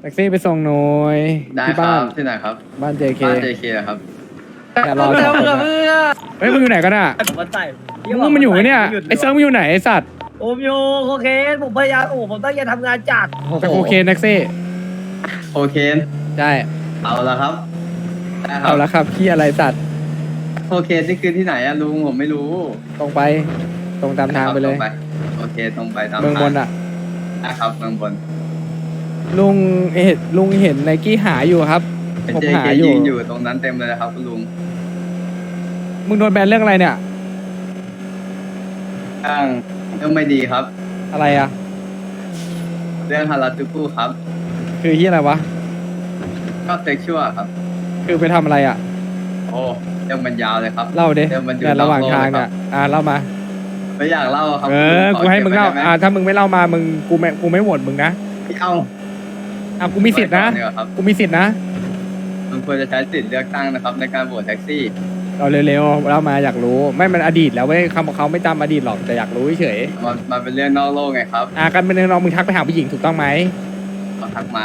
แท็กซี่ไปส่งหน่อยได้ที่คบ้ารันบที่ไหนครับบ้าน JK บ้าน JK เหรอครับแต่รอสองคนนะเฮ้ยมึงอยู่ไหนกันอะผมมันใส่มึงมันอยู่ไหมเนี่ยไอ้เซิร์ฟมึงอยู่ไหนไอ้สัตว์ผมอยู่โอเคผมพยายามโอ้ผมตั้งใจทำงานจัดแต่โอเคแท็กซี่โอเคนใช่เอาละครับได้ครัเอาบละครับพี่อะไรสัตว์โอเคนนี่คือที่ไหนอะลุงผมไม่รู้ตรงไปตรงตามทางไปเลยตรงโอเคตรงไปตามเมืองบนทาอะได้ครับเมืองบน ลุงเห็นลุงเห็นไนกี้หาอยู่ครับเป็นผม JK หาอยู่ยิงอยู่ตรงนั้นเต็มเลยนะครับคุณลุงมึงโดนแบนเรื่องอะไรเนี่ย ข้างเรื่องไม่ดีครับ อะไรอะ เรื่องฮาราจูกุครับ คือที่อะไรวะ ก็เซ็กชวลครับ คือไปทำอะไรอะ โอ้เรื่องมันยาวเลยครับ เล่าดิเดี๋ยวมันอยู่เนี่ยระหว่างนอกโลกทางเลยครัเนี่ยบอ่าเล่ามา ไม่อยากเล่าครับเออขกูให้มึงเล่าก็บไว้ได้ไหอ่า ถ้ามึงไม่เล่ามา มึง กูไม่ กูไม่โหวตมึงนะไม่เอา อะกูมีสิทธิ์นะ ไว้ก่อดีกว่าครับกูมีสิทธิ์นะ มันควรจะใช้สิทธิ์เลือกตั้งนะครับ ในการโหวตแท็กซี่เอาเร็วๆเล่ามาอยากรู้ ไม่มันอดีตแล้วเว้ยคำของเขาไม่จำอดีตหรอกแต่อยากรู้เฉยมันมันเป็นเรื่องนอกโลกไงครับๆอะกันเป็นน้องมึงทักไปหาผู้หญิงถูกต้องไหมเขาทักมา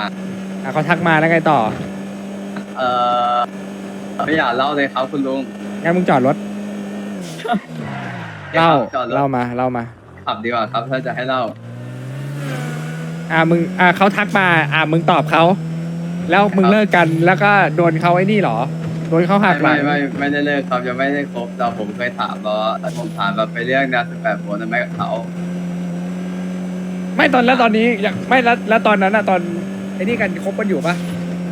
อะเขาทักมาแล้วไงต่อเออไม่อยากเล่าเลยครับคุณลุงงั้นมึงจอดรถเล่าจอดรถเล่ามาเล่ามาขับดีกว่าครับ ถ้าจะให้เล่า อะมึงอะเขาทักมา อะมึงตอบเขาแล้วมึงครับเลิกกันแล้วก็โดนเขาไอ้นี่เหรอ โดนเขาหัไม่กหลัไม่งไม่ไม่ได้เลิกครับยังไม่ได้ครบแต่ผมเคยถามแล้วแต่ผมถามแบบไปเรื่องนะสิบแปดโมงทำไมกับเขาไม่ตอนแล้วตอนนี้ยังไม่แล้วแล้วตอนนั้นอะตอนไอ้นี่กันคบกันอยู่ปะ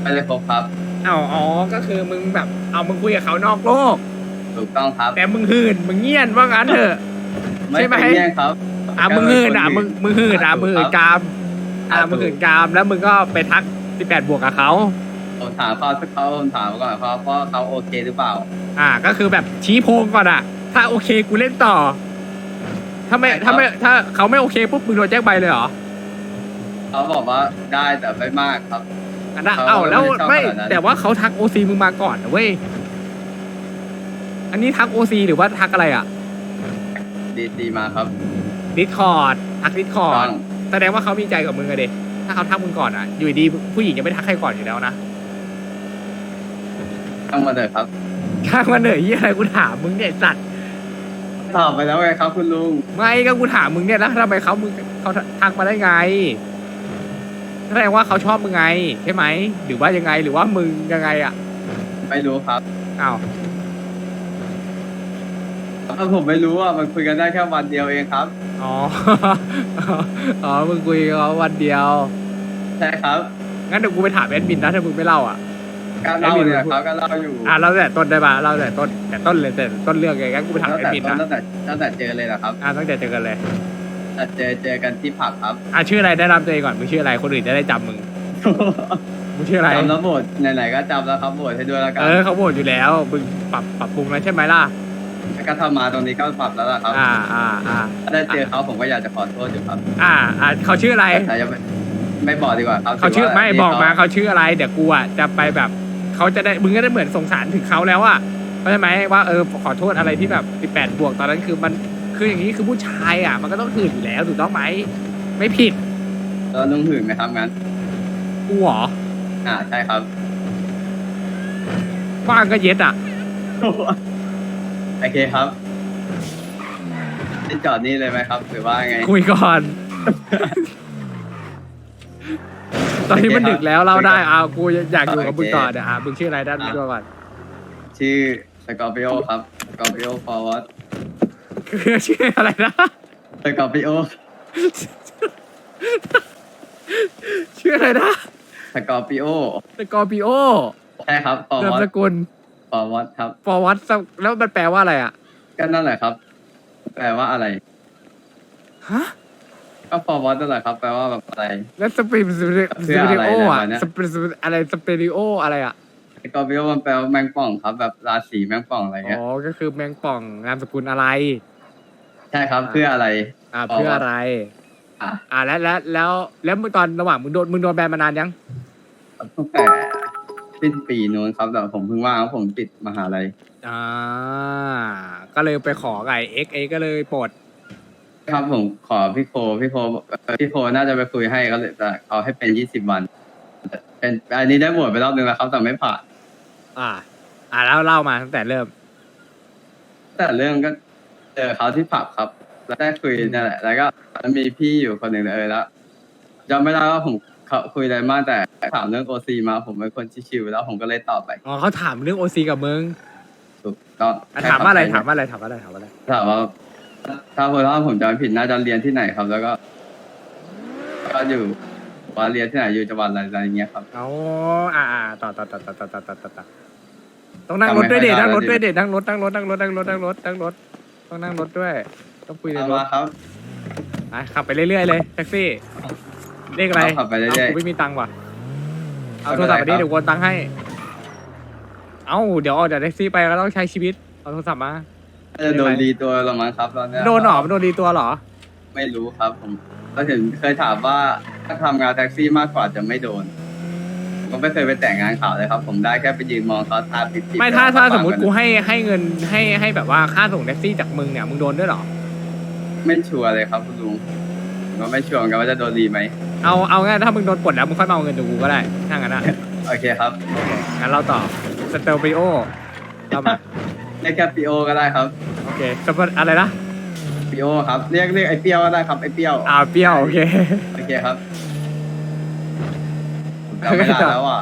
ไม่ได้ครบครับอ้าวอ๋อก็คือมึงแบบเอามึงคุยกับเขานอกโลก ถูกต้องครับแต่มึงหื่นมึงเงียนว่างั้นเถอะ ไม่ใช่ไหม เป็นแย่งครับอะมึงหื่นอะมึงมึงหื่นอะมึงหื่นกาม อะครับมึงหื่นกามแล้วมึงก็ไปทัก 18 บวกกับเขาผมถามเขาเขาผมถามก่อนเขาว่าเขาโอเคหรือเปล่า อะก็คือแบบชี้โพงก่อนอะ ถ้าโอเคกูเล่นต่อ ถ้าไม่ใช่ครับถ้าไม่ถ้าเขาไม่โอเคปุ๊บมึงโดนแจ้งใบเลยเหรอเขาบอกว่าได้แต่ไม่มากครับอะนะเขาเอ้าแล้วไม่ชอบไม่ขนาดนั้นแต่ว่าเขาทักโอซีมึงมาก่อนนะเว้ยอันนี้ทักโอซีหรือว่าทักอะไรอะดีดีมาครับดิสคอร์ดทักดิสคอร์ต้ดอง แสดงว่าเขามีใจกับมึงอะเด็ถ้าเขาทักมึงก่อนอะอยู่ดีๆผู้หญิงจะไม่ทักใครก่อนอยู่แล้วนะต้องมาเถอะครับข้างมันเหนื่อยยี่อะไรกูถามมึงเนี่ยไอ้สัตว์ตอบไปแล้วไงครับคุณลุง ไม่ก็กูถามมึงเนี่ยแล้วทำไมเขามึงเขาทักมาได้ไงแสดงว่าเขาชอบมึงไงใช่ไหมหรือว่ายังไงหรือว่ามึงยังไงอะไม่รู้ครับอ้าว ถ้าผมไม่รู้อะมันคุยกันได้แค่วันเดียวเองครับ อ๋อ อ๋อ มึงคุยกับเขาวันเดียว ใช่ครับ งั้นเดี๋ยวกูไปถามแอดมินนะถ้ามึงไม่เล่าอะ การเล่าเนี่ยครับก็เล่าอยู่อะเราแต่ต้นได้ปะเราแต่ต้น แต่ต้นเลยแต่ต้นเรื่องไงงั้นกูไปถามตั้งแอดแต่มินต้นนะ ตั้งแต่ตั้งแต่เจอเลยเหรอครับอะตั้งแต่เจอกันเลย แต่เจอเจอกันที่ผับครับอะชื่ออะไรแนะนำตัวเองก่อน มึงชื่ออะไร คนอื่นจะได้จำมึง มึงชื่ออะไร จำแล้วหมดไหนๆก็จำแล้วครับหมดให้ด้วยแล้วกัน เออเขาโหวตอยู่แล้ว มึงปรับปรับปรุงแล้วใช่ไหมล่ะ ก็ถ้ามาตรงนี้ก็ปรับแล้วล่ะครับอ่าอ่าอ่าถ้าได้เจอเขาผมก็อยากจะขอโทษอยู่ครับอ่าอ่าเขาชื่ออะไรแต่ยังไม่ไม่บอกดีกว่าครับเขาชื่อถืว่ไม่นี่บอกมาเขเขาชื่ออะไรเดี๋ยวกูอะจะไปแบบเขาจะได้มึงก็ได้เหมือนสงสารถึงเขาแล้วอะเข้าใจไหมว่าเออขอโทษอะไรที่แบบ18บวกตอนนั้นคือมันคืออย่างนี้คือผู้ชายอะ มันก็ต้องหื่นอยู่แล้วถูกต้องไหมไม่ผิดแล้วลุงหื่นไหมครับงั้นกูเหรออ่าใช่ครับว่างก็เย็ดอะ โอเคครับจะจอดนี่เลยไหมครับ หรือว่าไง คุยก่อน ตอนนี้มันดึกแล้วเราได้อ่ากูอยากอยู่กับมึงต่อเนี่ยอะมึงชื่ออะไรด้านมึงก่อนชื่อสกอร์ปิโอครับสกอร์ปิโอฟอร์วอร์ดคือชื่ออะไรนะสกอร์ปิโอชื่ออะไรนะสกอร์ปิโอสกอร์ปิโอใช่ครับฟอร์นามวอร์สดกุล ฟอร์วอร์ดครับ ฟอร์วัตแล้วมันแปลว่าอะไรอะก็นั่นแหละครับ แปลว่าอะไร ฮะก็ฟอร์วอร์ดนั่นแหละครับ แปลว่าแบบอะไร แล้วสปริสปริเพื่ออะไรโออะนะเนี่ย สปริอะไรสเปริโออะไรอะสกอร์ปิโอมันแปลว่าแมงป่องครับ แบบราศีแมงป่องอะไรอ๋เงี้ย อก็คือแมงป่องนามสกุลอะไร ใช่ครับเพื่ออะไร อ่า อ๋อ เพื่ออะไร อะอ่าแล้วแล้วแล้วแล้วมึงตอนระหว่างมึงโดนมึงโดนแบนมานานยังตั้งแต่ สิ้นปีนู้นครับแต่ผมเพิ่งว่างเพราะผมติดมหาลัยอ่าก็เลยไปขอไก่เอ็กเอก็เลยปลดครับผมขอพี่โคพี่โคเอ่อพี่โคน่าจะไปคุยให้ก็เลยแต่เขาให้เป็นยี่สิบวันแต่เป็นอันนี้ได้บวชไปรอบนึงแล้วครับแต่ไม่ผ่าน อ่า อ่าแล้วเล่ามาตั้งแต่เริ่ม แต่เรื่องก็เจอเขาที่ผับครับ แล้วได้คุยนั่นแหละ แล้วก็มันมีพี่อยู่คนหนึ่งเลยแล้วจำไม่ได้ว่าผม เขาคุยอะไรมากแต่ถามเรื่องโอซีมาผมเป็นคนชิวๆแล้วผมก็เลยตอบไปอ๋อเขาถามเรื่องโอซีกับมึงถูกต้องอะถามว่าอะไรถามว่าอะไรถามว่าอะไรถามว่าอะไรถามว่า ถ้าคนว่าผมจำไม่ผิดน่าจะเรียนที่ไหนครับ แล้วก็ก็อยู่ว่าเรียนที่ไหนอยู่จังหวัดอะไรอะไรอย่างเงี้ยครับ อ๋ออ่าอ่าต่อต่อต่อต่อต่อต่อต่อต่อต่อต้องนั่งรถด้วยเด็ทำไมนั่งรถให้ได้ด้วยเด็นั่งรถนั่งรถนั่งรถนั่งรถนั่งรถนั่งรถต้องนั่งรถด้วย ต้องคุยในเอารมาถครับไปขับไปเรื่อยๆเลยแท็กซี่ เรียกอะไรขับไปเรื่อยๆากูไม่มีตังค์ว่ะ เอาไม่โทเป็รนไรศัพท์ไปดิครับเดี๋ยวโอนตังค์ให้ เอ้าเดี๋ยวออกจากแท็กซี่ไปก็ต้องใช้ชีวิต เอาโทรศัพท์มาน่าจะโดนดีตัวละมั้งครับตอนเนี้ยโดนหรอมันโดนดีตัวเหรอ ไม่รู้ครับ ผมก็ถึงเคยถามว่าถ้าทำงานแท็กซี่มากกว่าจะไม่โดนผมไม่เคยไปแต่งงานข่าวเลยครับ ผมได้แค่ไปยืนมองเขาทาปิดๆไม่ถ้าแล้วถ้าฟังสมมตินกูให้ให้เงินให้ให้แบบว่าค่าส่งแท็กซี่จากมึงเนี่ยมึงโดนด้วยเหรอ ไม่ชัวร์เลยครับคุณลุงผม ก็ไม่ชัวร์เหมือนกันว่าจะโดนรีไหมเอาเอาง่ายถ้ามึงโดนปลดแล้วมึงค่อยมาเอาเงินจากกูก็ได้ถ้างั้นอะโอเคครับงั้นเราต่อสเตลปิโอเรามาเรียกแค่ปีโอก็ได้ครับโอเคสเปนอะไรนะปีโอครับเรียกเรียกไอเปรี้ยวก็ได้ครับไอเปรี้ยวอ่าเปรี้ยวโอเคโอเคครับผมจำไม่ได้แล้วอะ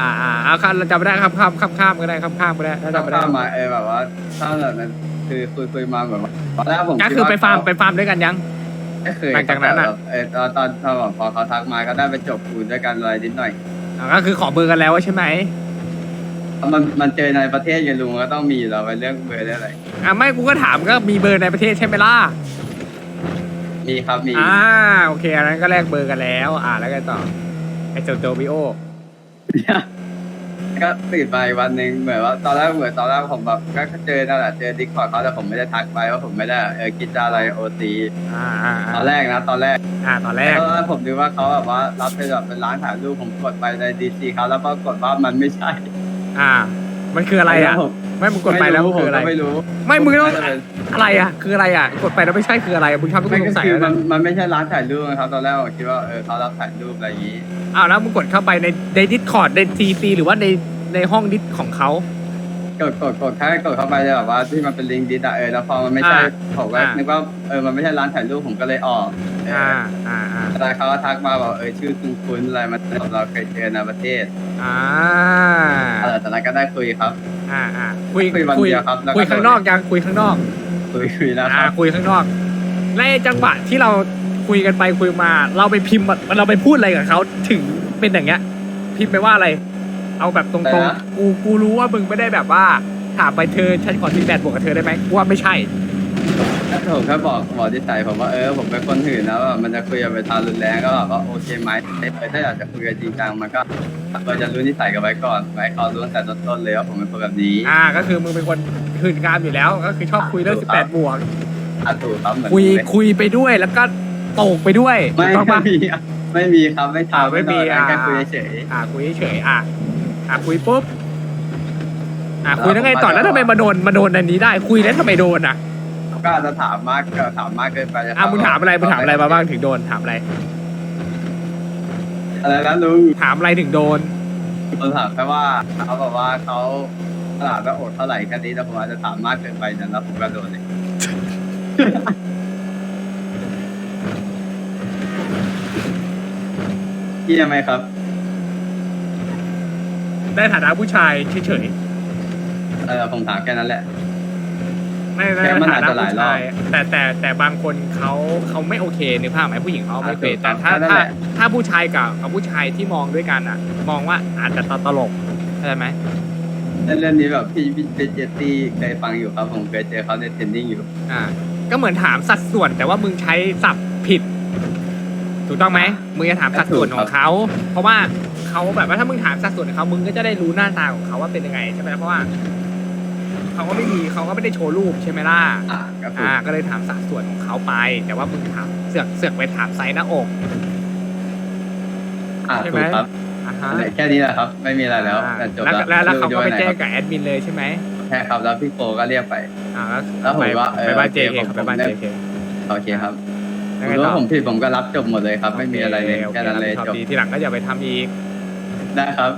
อ่าอ่าเอาข้ามเราจำไม่ได้ข้ามข้ามข้ามข้ามก็ได้ข้ามข้ามก็ได้ถ้าถ้าจำไม่ได้ข้ามมาเออแบบว่าถ้าแบบนั้นคือคุยคุยมาแบบว่าตอนแรกผมก็ดคือว่ไปฟาร์มเขไปฟาร์มด้วยกันยัง ไม่เคยหลังจากนั้นอะแต่แบบเออตอนตอนตอนแบบพอเขาทักมาก็ได้ไปจบคุยด้วยกันอะไรนิดหน่อย อ่าก็คือขอเบอร์กันแล้วใช่ไหมมันมันเจอในประเทศไงลุงก็ต้องมีอยู่แล้วไปเรื่องเบอร์เรื่องอะไร อ่าไม่กูก็ถามก็มีเบอร์ในประเทศใช่ไหมล่ะมีครับมีอ่าโอเคอันนั้นก็แลกเบอร์กันแล้ว อ่าแล้วกันต่อไอสเตลปิโอ ก็ตื่นไปวันหนึ่งเหมือนว่าตอนแรกเหมือนตอนแรกผมแบบก็เจอนั่นแหละเจอดิสคอร์ดเขาแต่ผมไม่ได้ทักไปว่าผมไม่ได้เออกินจะอะไรโอตีอ่าอ่าตอนแรกนะตอนแรกอ่าตอนแรกตอนแรกผมนึกว่าเขาแบบว่ารับเป็นแบบเป็นร้านถ่ายรูปผมกดไปในดีซีเขาแล้วปรากฏว่ามันไม่ใช่ อ่า มันคืออะไรอะผม ไม่มึงกดไปแล้วม่คืออะไรผมก็ไม่รู้ไม่มึงต้องน่าจะเป็นอะไรอะ คืออะไรอะ กดไปแล้วไม่ใช่คืออะไรมึงทำให้กูไม่สก็งสัยคือแล้วมันะนมันไม่ใช่ร้านถ่ายรูปนะครับตอนแรกผมคิดว่าเออเขารับถ่ายรูปอะไรอย่างนี้อ้าวแล้วมึงกดเข้าไปในในดิสคอร์ดในซีซีหรือว่าในในห้องดิสของเขา กดกดกดแค่กดเข้าไปเลยแบบว่าที่มันเป็นลิงก์ดิสอะเออแล้วพอมันไม่ใช่อ่าผมก็อ่านึ นึกว่าเออมันไม่ใช่ร้านถ่ายรูปผมก็เลยออกเอออ่าอ่าอ่าแต่เขาก็ทักมาบอกเออชื่อคุณคุณอะไรมาเราเคยเจอในประเทศอ่า เออแต่นั้นก็ได้คุยครับ อ่าอ่าคุยคุยวันคุยเดียวครับแล้วก็ คุยข้างนอกยังคุยข้างนอกคุยคุยแล้วคอ่ารับ คุยข้างนอกในจังหวะที่เราคุยกันไปคุยมา เราไปพิมพ์เราไปพูดอะไรกับเขาถึงเป็นอย่างเงี้ย พิมพ์ไปว่าอะไร เอาแบบตรงๆกูกูรู้ว่ามึงไม่ได้แบบว่าถามไปเธอฉันขอทีแบดบวกกับเธอได้ไหมกูว่าไม่ใช่ ผมแค่บอกบอกที่ใส่ผมว่าเออผมเป็นคนหื่นนะว่ามันจะคุยกันไปทางรุนแรงก็แบบว่าโอเคไหมเออถ้าอยากจะคุยกันจริงจังมันก็เราจะรู้นิสัยกันไว้ก่อนไว้เขารู้ตั้งแต่ต้นๆเลยว่าผมเป็นคนแบบนี้อ่าก็คือมึงเป็นคนหื่นกามอยู่แล้ว ก็คือชอบคุยเรื่อง18บวกอะถูกครับเหมือนคุยเลยคุยไปด้วยแล้วก็โตกไปด้วยไม่ถูกต้องไม่ปะมีอะไม่มีครับไม่อ่าทำไม่มีนอนอ่าแค่คุยเฉยอ่าคุยเฉยๆอ่าอ่าคุยปุ๊บอ่าคุยแล้วไงแล้วผมต่อแล้วก็ทำไมมาโดนมาโดนอันนี้ได้ คุยแล้วทำไมโดนอะ ก็อาจจะถามมากก็ถามมากเกินไปจะอ่ามึงถามอะไรมึงถามอะไรมาบ้างถึงโดนถามอะไรอะไรนะลุงถามอะไรถึงโดนผมถามแค่ว่าเขาบอกว่าเขาตลาดว่าอดเท่าไหร่แค่นี้แต่ผมอาจจะถามมากเกินไปนะแล้วผมก็โดนเลยพี่ยังไงครับในฐานะผู้ชายเฉยเออผมถามแค่นั้นแหละๆ ไม่ในแค่มันฐาอาจนะจะหลายผู้รอบชายแต่แต่แต่บางคนเขาเขาไม่โอเคนึกภาพไหมผู้หญิงเขาไม่โอเคอ่าถูกแต่ถ้าแค่นั้นถ้าแหละถ้าผู้ชายกับกับผู้ชายที่มองด้วยกันอะ มองว่าอาจจะตลกเข้าใจไหมเรื่องนี้แบบพี่พี่เจสตี้เคยฟังอยู่ครับผมเคยเจอเขาในเทรนนิ่งอยู่อ่าก็เหมือนถามสัดส่วนแต่ว่ามึงใช้ศัพท์ผิด ถูกต้องไหมมึงจะถามสัดส่วนของเขาเพราะว่าเขาแบบว่าถ้ามึงถามสัดส่วนของเขามึงก็จะได้รู้หน้าตาของเขาว่าเป็นยังไงใช่ไหมเพราะว่า เขาก็ไม่มีเขาก็ไม่ได้โชว์รูปใช่ไหมล่ะอ่าก็ถูกอ่าก็เลยถามสัดส่วนของเขาไป แต่ว่ามึงถามเสือกเสือกไปถามไซส์หน้าอก อ่าใช่ไหม ถูกครับอ่าฮะแค่นี้แหละครับ ไม่มีอะไรแล้วอ่าแต่จบแล้วแล้วแล้วแล้วเขาก็ไปรู้จะแจ้งหนครับกับแอดมินเลยใช่ไหมใช่ครับแล้วพี่โฟก็เรียกไป อ่าแล้วแล้วผมไปว่าเออไปบ้านโอเจเคเคผมไปบ้านได้เจเคโอเคครับผยังมไงรู้ต่อว่าผมผิดผมก็รับจบหมดเลยครับ ไม่มีอะไรเลยโคแค่นั้นเลยรับผิดชจอบบดีทีหลังก็อย่าไปทำอีก ได้ครับ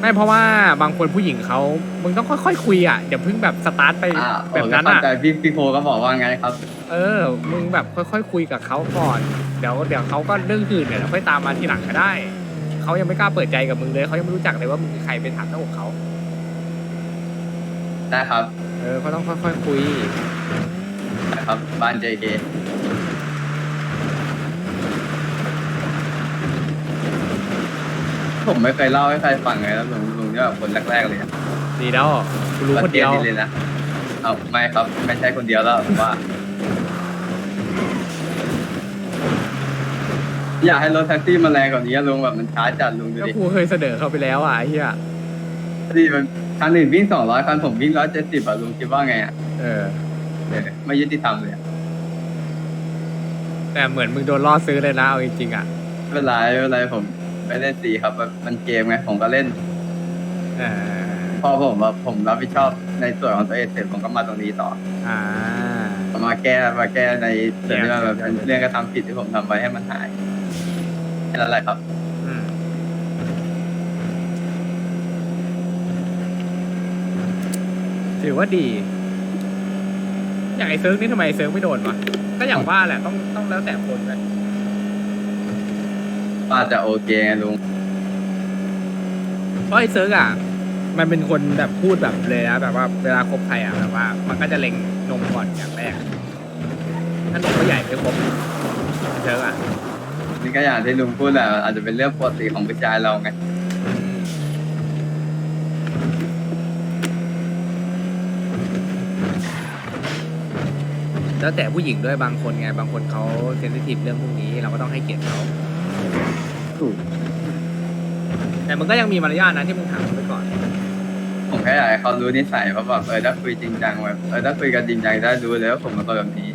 ไม่เพราะว่าบางคนผู้หญิงเขามึงต้องค่อยๆคุยอะเดี๋ยวเพิ่งแบบสตาร์ทไปอ่าแบบนั้นผมก็อะเข้าใจพี่พี่โคก็บอกว่าไงครับ เออ มึงแบบค่อยๆคุยกับเขาก่อน เดี๋ยวเดี๋ยวเขาก็เรื่องอื่นเนี่ยเดี๋ยวค่อยตามมาทีหลังก็ได้ เขายังไม่กล้าเปิดใจกับมึงเลยเขายังไม่รู้จักเลยว่ามึงคือใครไปถามหน้าอกเขา ได้ครับ เออเขาต้องค่อยๆคุย ได้ครับ บ้าน JK ผมไม่เคยเล่าให้ใครฟังเลยแล้วลุงลุงเนี่ยแบบคนแรกๆเลยอะดีแล้วกูรู้คนเดียวประทศเลยนะเอาไม่ครับไม่ใช่คนเดียวแล้วผมว่า อยากให้รถแท็กซี่มาแรงกว่านี้อะลุงแบบมันช้าจัดลุงดูก็ดิกูเคยเสนอเขาไปแล้วอะไอ้เหี้ยดิมันคันอื่นวิ่งสองร้อยคันผมวิ่งร้อยเจ็ดสิบอะลุงคิดว่าไงอะเออ เออไม่ยุติธรรมเลยอะแต่เหมือนมึงโดนล่อซื้อเลยนะเอาจริงๆอะ ไม่เป็นไรไม่เป็นไรผม ไม่เล่นสีครับมันมันเกมไงผมก็เล่นเออพอผมว่าผมรับผิดชอบในส่วนของตัวเองเสร็จผมก็มาตรงนี้ต่ออ่ามาแก้มาแก้ในส่วนที่ว่าแบบเนี่ยเป็นเรื่องกระทำผิดที่ผมทำไว้ให้มันหายแค่นั้นแหละครับ อืมถือว่าดี อย่างไอ้เซิร์ฟนี่ทำไมไอ้เซิร์ฟไม่โดนวะก็อย่างว่าแหละต้องต้องแล้วแต่คนเลย ว่าจะโอเคไงลุงเพราะไอ้เซิร์ฟอะ มันเป็นคนแบบพูดแบบเลยนะแบบว่าเวลาคบใครอะแบบว่า มันก็จะเล็งนมก่อนอย่างแรก ถ้านมก็ใหญ่ไม่ครบไอ้เซิร์ฟอะนี่ก็อย่างที่ลุงพูดแหละอาจจะเป็นเรื่องปกติของผู้ชายเราไงแล้วแต่ผู้หญิงด้วยบางคนไง บางคนเขาเซนซิทีฟเรื่องพวกนี้เราก็ต้องให้เกียรติเขาถูก แต่มึงก็ยังมีมารยาทนะที่มึงถามเขาไปก่อน ผมแค่อยากให้เขารู้นิสัยเพราะแบบเออถ้าคุยจริงจังแบบเออถ้าคุยกันจริงจังได้รู้เลยว่าผมเป็นคนแบบนี้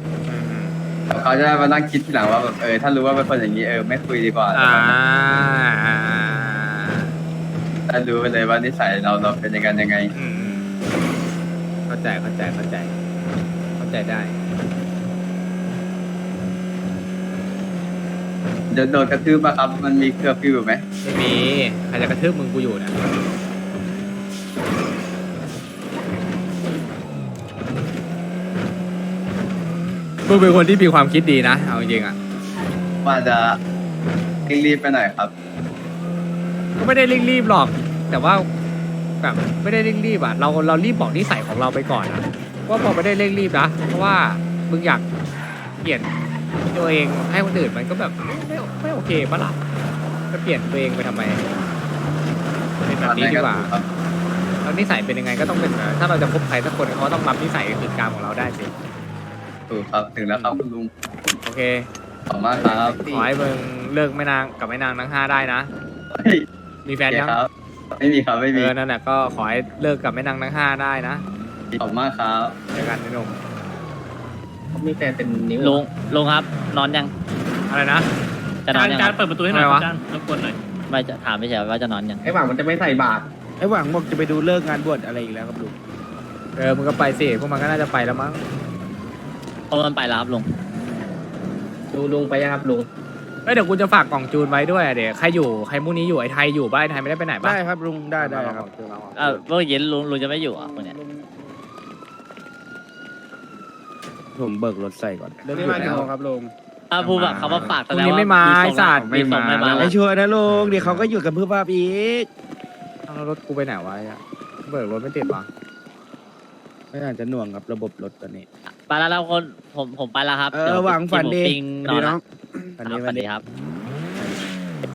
เขาจะได้มานั่งคิดทีหลังว่าแบบเออถ้ารู้ว่าเป็นคนอย่างนี้เออไม่คุยดีกว่าอ่าถ้ารู้ไปเลยว่านิสัยเราเราเป็นยังไงยังไง อืมอืมเข้าใจเข้าใจเข้าใจ เข้าใจได้ จะโดนกระทืบปะครับ มันมีเคอร์ฟิวไหมไม่มีใครจะกระทืบมึงกูอยู่เนะมึงเป็นคนที่มีความคิดดีนะ เอาจริงๆอะว่าจะเร่งรีบไปหน่อยครับ ก็ไม่ได้เร่งรีบหรอก แต่ว่าแบบไม่ได้เร่งรีบอะเราเรารีบบอกนิสัยของเราไปก่อนอะว่าพอไม่ได้เร่งรีบนะเพราะว่ามึงอยากเปลี่ยน ตัวเองให้คนอื่นมันก็แบบไม่ไม่ไม่โอเคปะล่ะจะเปลี่ยนตัวเองไปทำไมเป็นแบบนี้ดีกว่าครับแล้วนิสัยเป็นยังไงก็ต้องเป็นแบบนั้นถ้าเราจะคบใครสักคนเขาต้องรับนิสัยคือการของเราได้สิถูกครับถึงแล้วครับคุณลุงโอเคขอบคุณมากครับขอให้มึงเลิกไม่นางกับไม่นางทั้งห้าได้นะเฮ้ยมีแฟโอนเคยังครับไม่มีครับไม่เอมีอนั่นแหละก็ขอให้เลิกกับไม่นางทั้งห้าได้นะขอบคุณมากครับเจอกันนะหนุ่ม มีแต่เป็นนิ้วลุงลุงครับ นอนยังอะไรนะจะนอนยังการครับเปิดประตูให้หน่อยทำไมควะรับจานรบกวนหน่อยไม่จะถามไม่ใช่ว่าจะนอนยังไอ้หวังมันจะไม่ใส่บาตรไอ้หวังบอกจะไปดูเลิกงานบวชอะไรอีกแล้วครับลุงเออมึงก็ไปสิพวกมันก็น่าจะไปแล้วมั้งเพราะมันไปแล้วครับลุงดูลุงไปยังครับลุงเอ้ยเดี๋ยวกูจะฝากกล่องจูนไว้ด้วยอะเดี๋ยวใครอยู่ใครพวกนี้อยู่ไอ้ไทยอยู่บ้านไอ้ไทยไม่ได้ไปไหนบ้าได้ครับลุงได้ได้ครับเออเมื่อเย็นลุงลุงจะไม่อยู่อะคนเนี้ย ผมเบิกรถใส่ก่อนเลิกไม่อยู่มากี่แล้วโมงครับลุงถ้าพูดแบบคำว่าฝากพแสรุ่งดงนี้ว่าไม่มาไอ้สัตว์มีส่งไม่มาไอ้ชัวร์นะลุงเดี๋ยวเขาก็อยู่กับเพื่อนภาพอีกเอาแล้วรถกูไปไหนวะไอ้อะเบิกรถไม่ติดวะไม่อาจจะหน่วงกับระบบรถตอนนี้ไปแล้วแล้วคนผมผมไปแล้วครับเออดี๋ยหวังฝันดีกิหมูปิ้งนอนน้ละองคอันรับนี้สวัวันสดีนี้ครับ